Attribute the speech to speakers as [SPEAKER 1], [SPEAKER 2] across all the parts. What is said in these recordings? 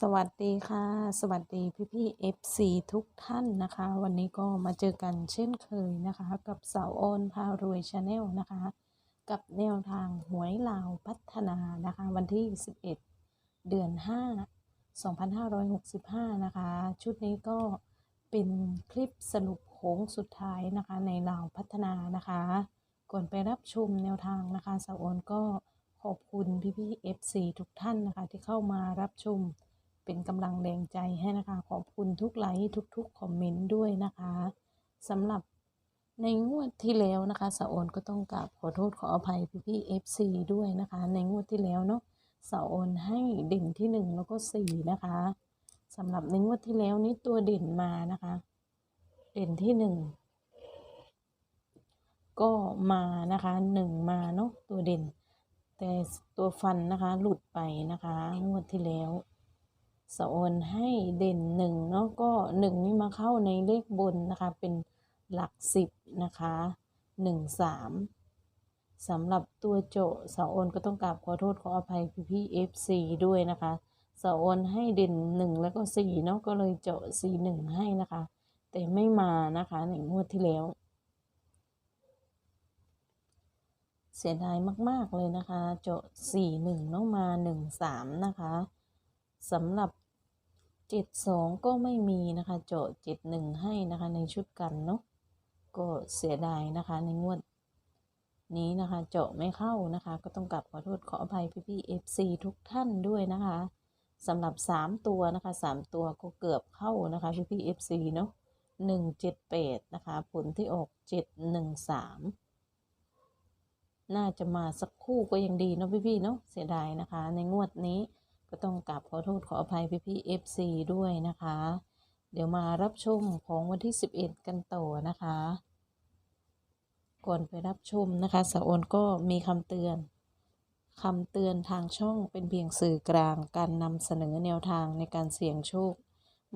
[SPEAKER 1] สวัสดีค่ะ สวัสดีพี่พี่ FC ทุกท่านนะคะ วันนี้ก็มาเจอกันเช่นเคยนะคะ กับสาวโอนพารวยชาแนลนะคะ กับแนวทางหวยลาวพัฒนานะคะ วันที่ 11 เดือน 5 2565 นะคะ ชุดนี้ก็เป็นคลิปสรุปโค้งสุดท้ายนะคะ ในลาวพัฒนานะคะ ก่อนไปรับชมแนวทางนะคะสาวโอนก็ขอบคุณพี่พี่ FC ทุกท่านนะคะที่เข้ามารับชม เป็นกำลังแรงใจให้นะคะ ขอบคุณทุกไลค์ทุกๆคอมเมนต์ด้วยนะคะสำหรับในงวดที่แล้วนะคะสาโอนก็ต้องกราบขอโทษขออภัยพี่พี่ๆ FC ด้วยนะคะ ในงวดที่แล้วเนาะสาโอนให้เด่นที่หนึ่งแล้วก็สี่นะคะสำหรับในงวดที่แล้วนี้ตัวเด่นมานะคะ เด่นที่หนึ่งก็มานะคะหนึ่งมาเนาะตัวเด่น แต่ตัวฟันนะคะหลุดไปนะคะ งวดที่แล้ว สะโอนให้เด่นหนึ่งเนาะก็หนึ่งนี่มาเข้าในเลขบนนะคะเป็นหลักสิบนะคะหนึ่งสามสำหรับตัวโจสะโอนก็ต้องกราบขอโทษขออภัยพี่พี่เอฟซีด้วยนะคะสะโอนให้เด่นหนึ่งแล้วก็สี่เนาะก็เลยเจสี่หนึ่งให้นะคะ แต่ไม่มานะคะในงวดที่แล้ว เสียดายมาก ๆ เลยนะคะเจสี่หนึ่งเนาะมาหนึ่งสามนะคะ สำหรับเจ็ดสองก็ไม่มีนะคะเจาะเจ็ดหนึ่งให้นะคะในชุดกันเนาะก็เสียดายนะคะในงวดนี้นะคะเจาะไม่เข้านะคะ ก็ต้องกลับขอโทษขออภัยพี่พี่เอฟซีทุกท่านด้วยนะคะสำหรับสามตัวนะคะสามตัวก็เกือบเข้านะคะพี่พี่เอฟซีเนาะหนึ่งเจ็ดแปดนะคะผลที่ออกเจ็ดหนึ่งสามน่าจะมาสักคู่ก็ยังดีเนาะพี่ๆเนาะเสียดายนะคะ ในงวดนี้ ก็ต้องกราบขอโทษขออภัยพี่ๆ FC ด้วยนะคะ เดี๋ยวมารับชมของวันที่ 11 กันต่อนะคะ ก่อนไปรับชมนะคะสาวโอนก็มีคำเตือนคำเตือนทางช่องเป็นเพียงสื่อกลางการนำเสนอแนวทางในการเสี่ยงโชค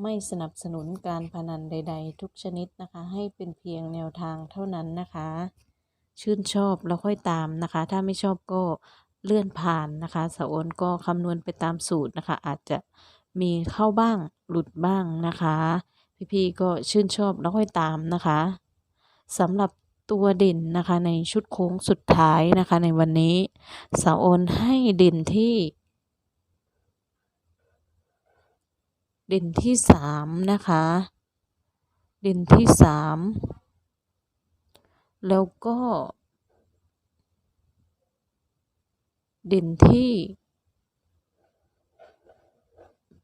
[SPEAKER 1] ไม่สนับสนุนการพนันใด ๆ ทุกชนิดนะคะ ให้เป็นเพียงแนวทางเท่านั้นนะคะ ชื่นชอบแล้วค่อยตามนะคะ ถ้าไม่ชอบก็ เลื่อนผ่านนะคะสาวโอนก็คำนวณไปตามสูตรนะคะ อาจจะมีเข้าบ้างหลุดบ้างนะคะ พี่ๆก็ชื่นชอบแล้วค่อยตามนะคะสำหรับตัวเด่นนะคะในชุดโค้งสุดท้ายนะคะ ในวันนี้สาโอนให้เด่นที่ เด่นที่สามนะคะ เด่นที่สามแล้วก็ เด่นที่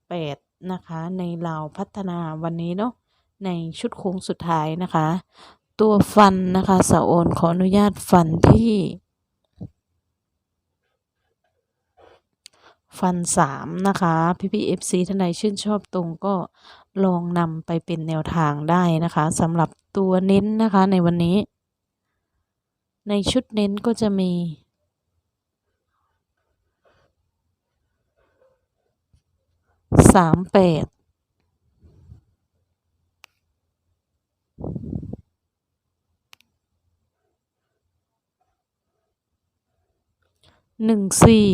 [SPEAKER 1] แปดนะคะ ในลาวพัฒนาวันนี้เนาะในชุดโค้งสุดท้ายนะคะ ตัวฟันนะคะสะโอนขออนุญาตฟันที่ ฟันสามนะคะ พี่พีเอฟซีท่านใดชื่นชอบตรงก็ลองนำไปเป็นแนวทางได้นะคะสำหรับตัวเน้นนะคะในวันนี้ ในชุดเน้นก็จะมี สามแปดหนึ่งสี่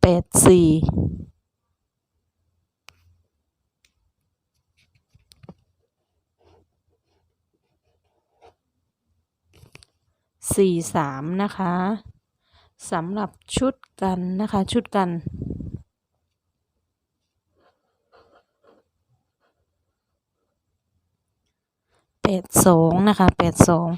[SPEAKER 1] แปดสี่ สี่สามนะคะสำหรับชุดกันนะคะ ชุดกัน แปดสองนะคะแปดสอง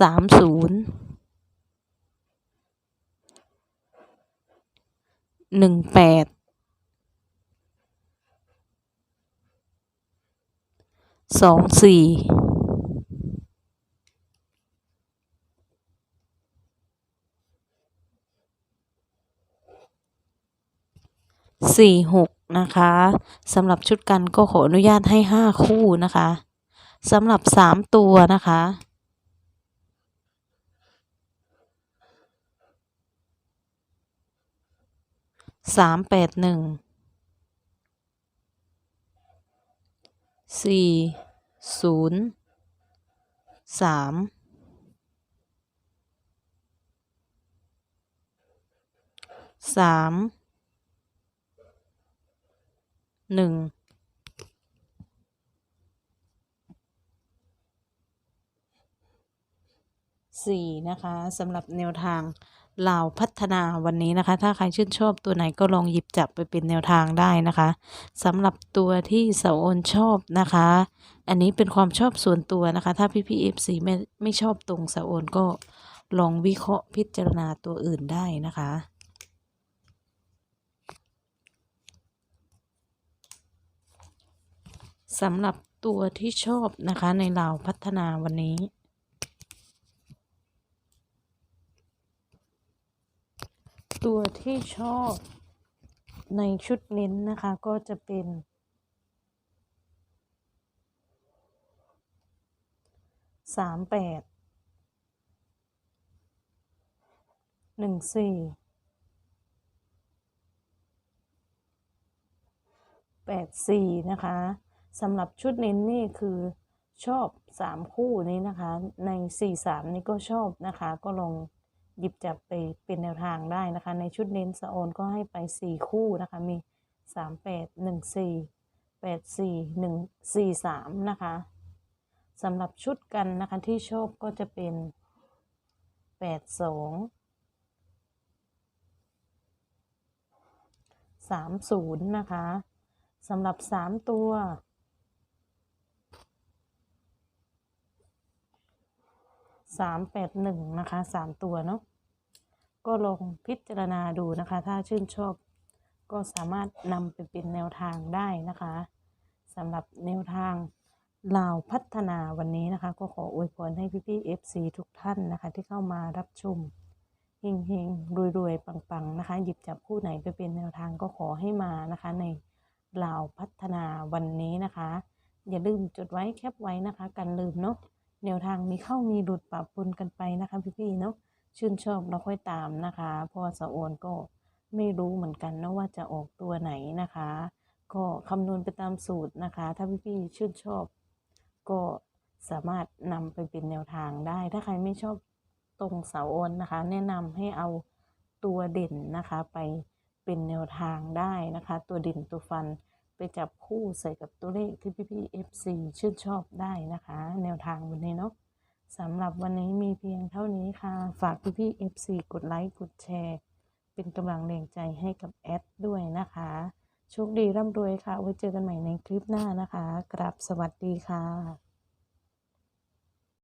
[SPEAKER 1] สามศูนย์หนึ่งแปด สองสี่สี่หกนะคะสำหรับชุดกันก็ขออนุญาตให้ห้าคู่นะคะสำหรับสามตัวนะคะสามแปดหนึ่ง สี่ศูนย์สามสามหนึ่งสี่นะคะสำหรับแนวทาง ลาวพัฒนาวันนี้นะคะ ถ้าใครชื่นชอบตัวไหนก็ลองหยิบจับไปเป็นแนวทางได้นะคะสำหรับตัวที่เสาโอนชอบนะคะ อันนี้เป็นความชอบส่วนตัวนะคะ ถ้าพี่พี่เอฟซีไม่ไม่ชอบตรงเสาโอนก็ลองวิเคราะห์พิจารณาตัวอื่นได้นะคะสำหรับตัวที่ชอบนะคะในลาวพัฒนาวันนี้ ตัวที่ชอบในชุดเน้นนะคะก็จะเป็น สามแปด หนึ่งสี่ แปดสี่นะคะสำหรับชุดเน้นนี่คือชอบสามคู่นี้นะคะ ในสี่สามนี่ก็ชอบนะคะก็ลอง หยิบจับไปเป็นแนวทางได้นะคะ ในชุดเน้นสะโอนก็ให้ไปสี่คู่นะคะ มีสามแปดหนึ่งสี่แปดสี่หนึ่งสี่สามนะคะสำหรับชุดกันนะคะที่โชอบก็จะเป็นแปดสองสามศูนย์นะคะสำหรับสามตัว สามแปดหนึ่งนะคะสามตัวเนาะก็ลองพิจารณาดูนะคะ ถ้าชื่นชอบก็สามารถนำไปเป็นแนวทางได้นะคะสำหรับแนวทางลาวพัฒนาวันนี้นะคะ ก็ขออวยพรให้พี่ๆ FC ทุกท่านนะคะ ที่เข้ามารับชมเฮงเฮงรวยรวยปังๆนะคะ หยิบจับคู่ไหนไปเป็นแนวทางก็ขอให้มานะคะ ในลาวพัฒนาวันนี้นะคะ อย่าลืมจดไว้แคปไว้นะคะ กันลืมเนาะ แนวทางมีเข้ามีหลุดปรับปนกันไปนะคะ พี่ๆเนาะชื่นชอบเราค่อยตามนะคะเพราะว่อสะโอนก็ไม่รู้เหมือนกันนะว่าจะออกตัวไหนนะคะ ก็คำนวณไปตามสูตรนะคะ ถ้าพี่ๆชื่นชอบ ก็สามารถนำไปเป็นแนวทางได้ ถ้าใครไม่ชอบตรงเสาโอนนะคะ แนะนำให้เอาตัวเด่นนะคะไปเป็นแนวทางได้นะคะ ตัวเด่นตัวฟัน ไปจับคู่ใส่กับตัวเลขที่พี่ๆ FC ชื่นชอบได้นะคะ แนวทางวันนี้เนาะสำหรับวันนี้มีเพียงเท่านี้ค่ะ ฝากพี่ๆ FC กดไลค์กดแชร์ เป็นกำลังแรงใจให้กับแอดด้วยนะคะโชคดีร่ำรวยค่ะ ไว้เจอกันใหม่ในคลิปหน้านะคะ กราบสวัสดีค่ะ